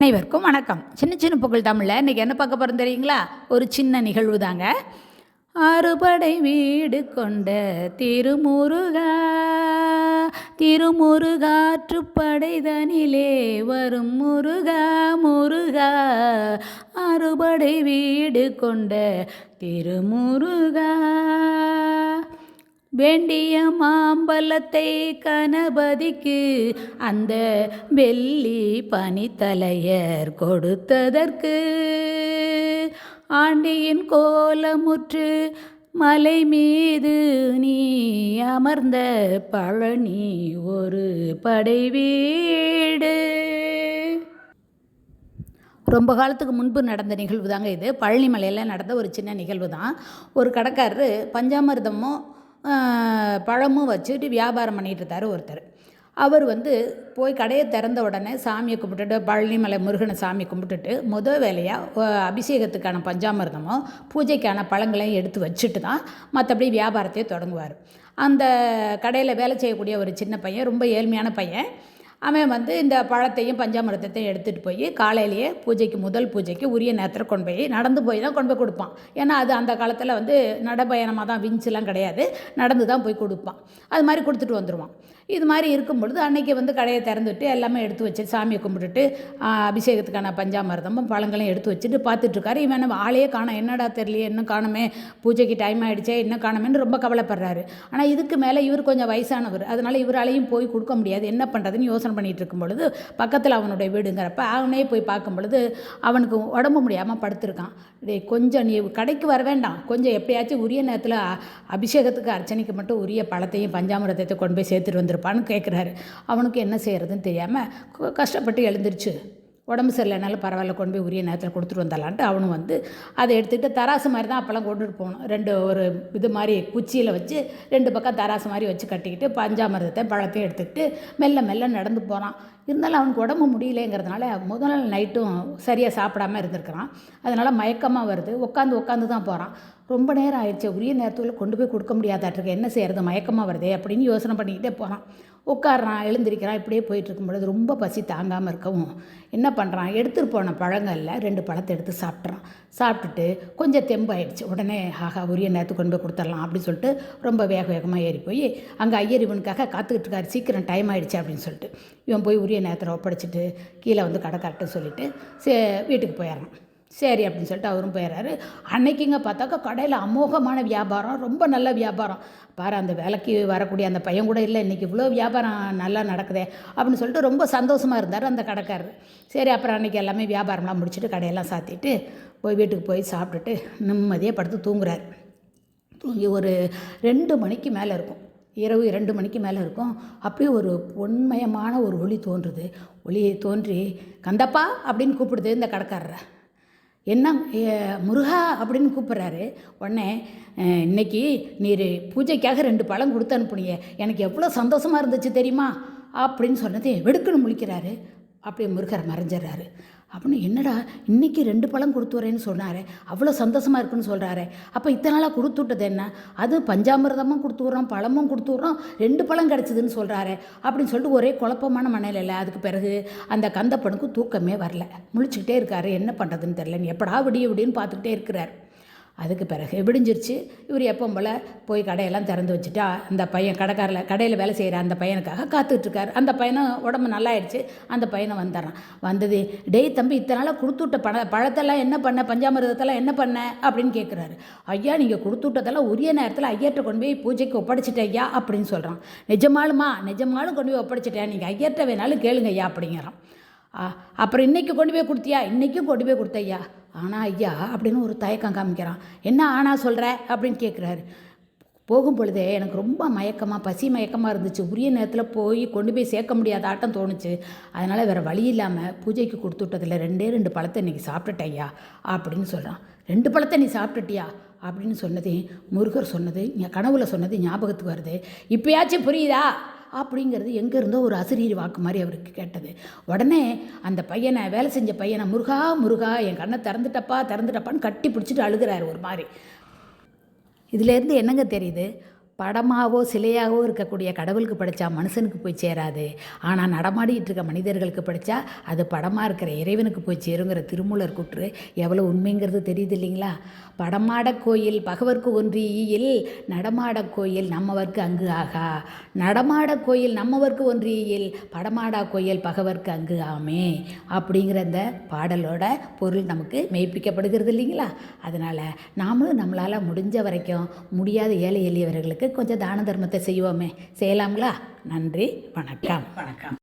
அனைவருக்கும் வணக்கம். சின்ன சின்ன புகழ் தமிழில். இன்றைக்கி என்ன பார்க்க போகிறோம் தெரியுங்களா? ஒரு சின்ன நிகழ்வு தாங்க அறுபடை வீடு கொண்ட திருமுருகா திருமுருகாற்றுப்படைதனிலே வரும் முருகா முருகா. அறுபடை வீடு கொண்ட திருமுருகா. வேண்டிய மாம்பழத்தை கணபதிக்கு அந்த வெள்ளி பனித்தலையர் கொடுத்ததற்கு. ஆண்டியின் கோலமுற்று மலை மீது நீ அமர்ந்த பழனி ஒரு படை வீடு ரொம்ப காலத்துக்கு முன்பு நடந்த நிகழ்வு தாங்க இது. பழனிமலையில் நடந்த ஒரு சின்ன நிகழ்வு தான் ஒரு கடைக்காரரு பஞ்சாமிர்தமும் பழமும் வச்சுட்டு வியாபாரம் பண்ணிகிட்டு இருந்தார் ஒருத்தர். அவர் வந்து போய் கடையை திறந்த உடனே சாமியை கும்பிட்டுட்டு பழனிமலை முருகனை சாமி கும்பிட்டுட்டு முத வேலையாக அபிஷேகத்துக்கான பஞ்சாமிர்தமும் பூஜைக்கான பழங்களையும் எடுத்து வச்சுட்டு தான் மற்றபடி வியாபாரத்தையே தொடங்குவார். அந்த கடையில் வேலை செய்யக்கூடிய ஒரு சின்ன பையன் ரொம்ப ஏழ்மையான பையன். அவன் வந்து இந்த பழத்தையும் பஞ்சாமிரத்தையும் எடுத்துகிட்டு போய் காலையிலேயே பூஜைக்கு முதல் பூஜைக்கு உரிய நேரத்தில் கொண்டு போய் நடந்து போய் தான் கொண்டு போய் கொடுப்பான். ஏன்னா அது அந்த காலத்தில் வந்து நடைபயணமாக தான் விஞ்சுலாம் கிடையாது. நடந்து தான் போய் கொடுப்பான். அது மாதிரி கொடுத்துட்டு வந்துடுவான் இது மாதிரி இருக்கும் பொழுது அன்றைக்கி வந்து கடையை திறந்துட்டு எல்லாமே எடுத்து வச்சு சாமியை கும்பிட்டுட்டு அபிஷேகத்துக்கான பஞ்சாமிரதமும் பழங்களையும் எடுத்து வச்சுட்டு பார்த்துட்ருக்காரு. இவன் ஆளையே காணோம். என்னடா தெரியலையே இன்னும் காணுமே. பூஜைக்கு டைம் ஆகிடுச்சே இன்னும் காணுமேன்னு ரொம்ப கவலைப்படுறாரு. ஆனால் இதுக்கு மேலே இவர் கொஞ்சம் வயசானவர். அதனால் இவராலையும் போய் கொடுக்க முடியாது. என்ன பண்ணுறதுன்னு யோசனை பண்ணிகிட்டு இருக்கும் பொழுது பக்கத்தில் அவனுடைய வீடுங்கிறப்ப அவனே போய் பார்க்கும் பொழுது அவனுக்கு உடம்பு முடியாமல் படுத்திருக்கான். டேய் கொஞ்சம் நீ கடைக்கு வர வேண்டாம். கொஞ்சம் எப்படியாச்சும் உரிய நேரத்தில் அபிஷேகத்துக்கு அர்ச்சனைக்கு மட்டும் உரிய பழத்தையும் பஞ்சாமிரதத்தை கொண்டு போய் சேர்த்துட்டு வந்திருப்பான்னு கேட்குறாரு அவனுக்கு என்ன செய்கிறதுன்னு தெரியாமல் கஷ்டப்பட்டு எழுந்திருச்சு. உடம்பு சரியில்லைனாலும் பரவாயில்ல கொண்டு போய் உரிய நேரத்தில் கொடுத்துட்டு வந்தலான்ட்டு அவனும் வந்து அதை எடுத்துக்கிட்டு தராசு மாதிரி தான் அப்போல்லாம் கொண்டுட்டு போகணும் ரெண்டு ஒரு இது மாதிரி குச்சியில் வச்சு ரெண்டு பக்கம் தராசு மாதிரி வச்சு கட்டிக்கிட்டு பஞ்சாமிரதத்தை பழத்தையும் எடுத்துக்கிட்டு மெல்ல மெல்ல நடந்து போகிறான் இருந்தாலும் அவனுக்கு உடம்பு முடியலங்கிறதுனால முதல் நாள் நைட்டும் சரியாக சாப்பிடாம இருந்திருக்கிறான். அதனால் மயக்கமாக வருது. உட்காந்து உட்காந்து தான் போகிறான் ரொம்ப நேரம் ஆயிடுச்சு. உரிய நேரத்துக்குள்ளே கொண்டு போய் கொடுக்க முடியாதாட்டிருக்கு. என்ன செய்யறது? மயக்கமாக வருதே அப்படின்னு யோசனை பண்ணிக்கிட்டே போகிறான் உட்காடுறான் எழுந்திருக்கிறான். இப்படியே போயிட்டு இருக்கும்பொழுது ரொம்ப பசி தாங்காமல் இருக்கவும் என்ன பண்ணுறான் எடுத்துகிட்டு போன பழங்களில் ரெண்டு பழத்தை எடுத்து சாப்பிட்றான் சாப்பிட்டுட்டு கொஞ்சம் தெம்பாயிடுச்சு. உடனே ஆஹா உரிய நேரத்துக்கு கொண்டு போய் கொடுத்துடலாம் அப்படின்னு சொல்லிட்டு ரொம்ப வேக வேகமாக ஏறி போய் அங்கே ஐயர் இவனுக்காக காத்துக்கிட்டு இருக்காரு. சீக்கிரம் டைம் ஆயிடுச்சு அப்படின்னு சொல்லிட்டு இவன் போய் உரிய நேரத்தில் ஒப்படைச்சிட்டு கீழே வந்து கடை கரெக்டாக சொல்லிவிட்டு சே வீட்டுக்கு போயிடுறான். சரி அப்படின்னு சொல்லிட்டு அவரும் போயிடுறாரு. அன்னைக்குங்க பார்த்தாக்கா கடையில் அமோகமான வியாபாரம் ரொம்ப நல்ல வியாபாரம். பாரு அந்த வேலைக்கு வரக்கூடிய அந்த பையன் கூட இல்லை இன்றைக்கி இவ்வளோ வியாபாரம் நல்லா நடக்குதே அப்படின்னு சொல்லிட்டு ரொம்ப சந்தோஷமாக இருந்தார் அந்த கடைக்காரர். சரி அப்புறம் அன்றைக்கி எல்லாமே வியாபாரம்லாம் முடிச்சுட்டு கடையெல்லாம் சாத்திட்டு போய் வீட்டுக்கு போய் சாப்பிட்டுட்டு நிம்மதியாக படுத்து தூங்குறாரு. தூங்கி ஒரு ரெண்டு மணிக்கு மேலே இருக்கும். இரவு ரெண்டு மணிக்கு மேலே இருக்கும். அப்படியே ஒரு பொன்மயமான ஒரு ஒளி தோன்றுது. ஒளியை தோன்றி கந்தப்பா அப்படின்னு கூப்பிடுது இந்த கடைக்காரரை. என்ன முருகா அப்படின்னு கூப்பிட்றாரு. உடனே இன்னைக்கு நீர் பூஜைக்காக ரெண்டு பழம் கொடுத்து அனுப்புனீங்க எனக்கு எவ்வளோ சந்தோஷமாக இருந்துச்சு தெரியுமா? அப்படின்னு சொன்னது வெடுக்குன்னு முழிக்கிறாரு. அப்படியே முருகர் மறைஞ்சிடுறாரு. அப்படின்னு என்னடா இன்றைக்கி ரெண்டு பழம் கொடுத்து வரேன்னு சொன்னார் அவ்வளோ சந்தோஷமாக இருக்குன்னு சொல்கிறாரு அப்போ இத்தனை நாளாக கொடுத்து விட்டது என்ன? அது பஞ்சாமிரதமும் கொடுத்து விட்றோம் பழமும் கொடுத்து விட்றோம் ரெண்டு பழம் கிடச்சிதுன்னு சொல்கிறாரு அப்படின்னு சொல்லிட்டு ஒரே குழப்பமான மனநிலையில் அதுக்கு பிறகு அந்த கந்தப்பனுக்கு தூக்கமே வரல. முழிச்சுக்கிட்டே இருக்காரு என்ன பண்ணுறதுன்னு தெரில எப்படா விடிய விடின்னு பார்த்துக்கிட்டே இருக்கிறார். அதுக்கு பிறகு விடிஞ்சிருச்சு. இவர் எப்போ போல் போய் கடையெல்லாம் திறந்து வச்சுட்டா அந்த பையன் கடைக்காரில் கடையில் வேலை செய்கிற அந்த பையனுக்காக காத்துட்ருக்காரு. அந்த பையனும் உடம்பு நல்லாயிடுச்சு. அந்த பையனை வந்துடுறான். வந்தது டேய் தம்பி இத்தனை நாளாக கொடுத்து விட்ட பண பழத்தெல்லாம் என்ன பண்ண? பஞ்சாமிரதத்தெல்லாம் என்ன பண்ண? அப்படின்னு கேட்குறாரு ஐயா நீங்கள் கொடுத்து விட்டதெல்லாம் உரிய நேரத்தில் ஐயர்கிட்ட கொண்டு போய் பூஜைக்கு ஒப்படைச்சிட்டேன் ஐயா அப்படின்னு சொல்கிறான் நிஜமாலுமா? நிஜமாலும் கொண்டு போய் ஒப்படைச்சிட்டேன் நீங்கள் ஐயர்கிட்ட வேணாலும் கேளுங்க ஐயா அப்படிங்கிறான். ஆ, அப்புறம் இன்றைக்கி கொண்டு போய் கொடுத்தியா? இன்றைக்கும் கொண்டு போய் கொடுத்த ஐயா? ஆனால் ஐயா அப்படின்னு ஒரு தயக்கம் காமிக்கிறான். என்ன ஆனா சொல்கிற அப்படின்னு கேட்குறாரு போகும் பொழுதே எனக்கு ரொம்ப மயக்கமாக பசி மயக்கமாக இருந்துச்சு. உரிய நேரத்தில் போய் கொண்டு போய் சேர்க்க முடியாத ஆட்டம் தோணுச்சு. அதனால் வேறு வழி இல்லாமல் பூஜைக்கு கொடுத்து விட்டதில் ரெண்டே ரெண்டு பழத்தை இன்றைக்கி சாப்பிட்டுட்டையா அப்படின்னு சொல்கிறான் ரெண்டு பழத்தை நீ சாப்பிட்டுட்டியா? அப்படின்னு சொன்னது முருகர் சொன்னது என் கனவுல சொன்னது ஞாபகத்துக்கு வருது. இப்போயாச்சும் புரியுதா? அப்படிங்கிறது எங்கே இருந்தோ ஒரு அசிரியர் வாக்கு மாதிரி அவருக்கு கேட்டது. உடனே அந்த பையனை வேலை செஞ்ச பையனை முருகா முருகா என் கண்ணை திறந்துட்டப்பா திறந்துட்டப்பான்னு கட்டி பிடிச்சிட்டு அழுகிறாரு ஒரு மாதிரி. இதுலேருந்து என்னங்க தெரியுது? படமாகவோ சிலையாகவோ இருக்கக்கூடிய கடவுளுக்கு படித்தா மனுஷனுக்கு போய் சேராது. ஆனால் நடமாடிட்டு இருக்க மனிதர்களுக்கு படித்தா அது படமாக இருக்கிற இறைவனுக்கு போய் சேருங்கிற திருமூலர் கூற்று எவ்வளோ உண்மைங்கிறது தெரியுது இல்லைங்களா? படமாட கோயில் பகவர்க்கு ஒன்றியில் நடமாட கோயில் நம்மவர்க்கு அங்கு ஆகா. நடமாட கோயில் நம்மவர்க்கு ஒன்றியில் படமாடா கோயில் பகவர்க்கு அங்கு ஆமே. அப்படிங்கிற அந்த பாடலோட பொருள் நமக்கு மெய்ப்பிக்கப்படுகிறது இல்லைங்களா? அதனால் நாமளும் நம்மளால் முடிஞ்ச வரைக்கும் முடியாத ஏழை எளியவர்களுக்கு கொஞ்சம் தான தர்மத்தை செய்வோமே. செய்யலாங்களா நன்றி வணக்கம். வணக்கம்.